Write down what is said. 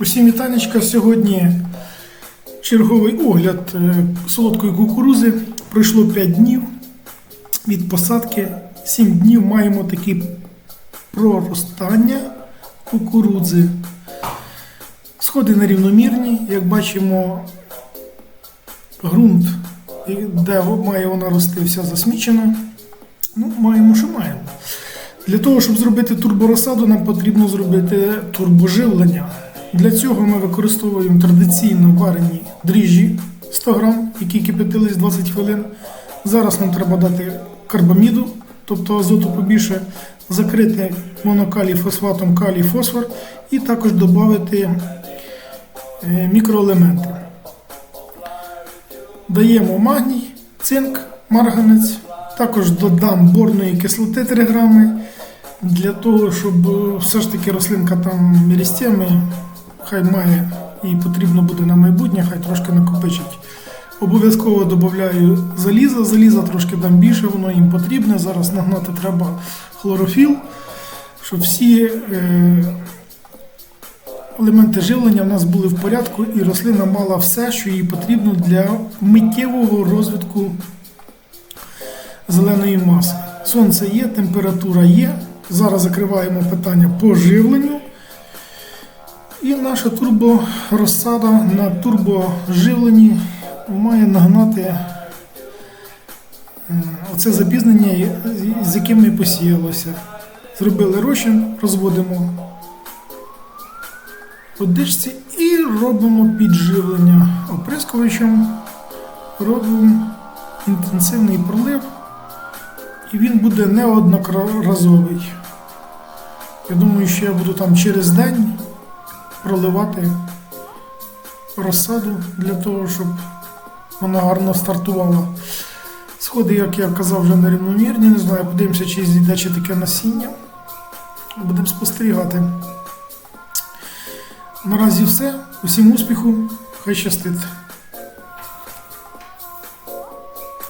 Усім вітанечка. Сьогодні черговий огляд е, солодкої кукурузи. Пройшло 5 днів від посадки. 7 днів маємо такі проростання кукурудзи. Сходи нерівномірні, як бачимо, ґрунт, де має вона рости, вся засмічена. Ну, маємо, що маємо. Для того, щоб зробити турборозсаду, нам потрібно зробити турбоживлення. Для цього ми використовуємо традиційно варені дріжджі 100 грам, які кипятились 20 хвилин. Зараз нам треба дати карбаміду, тобто азоту побільше, закрити монокалій фосфатом калій фосфор і також додати е, мікроелементи. Даємо магній, цинк, марганець, також додам борної кислоти 3 грами, для того, щоб е, все ж таки рослинка там мірістеми, хай має і потрібно буде на майбутнє, хай трошки накопичить. Обов'язково додаю заліза, заліза трошки дам більше, воно їм потрібне. Зараз нагнати треба хлорофіл, щоб всі е, елементи живлення в нас були в порядку, і рослина мала все, що їй потрібно для миттєвого розвитку зеленої маси. Сонце є, температура є. Зараз закриваємо питання по живленню. І наша турборозсада на турбоживленні має нагнати оце запізнення, з яким ми посіялося. Зробили розчин, розводимо в водичці і робимо підживлення оприскувачем, робимо інтенсивний пролив, і він буде неодноразовий. Я думаю, що я буду там через день проливати розсаду для того, щоб вона гарно стартувала. Сходи, як я казав, вже нерівномірні. Не знаю, подивимося, чи зійде ще таке насіння. Будемо спостерігати. Наразі все. Усім успіху, хай щастить.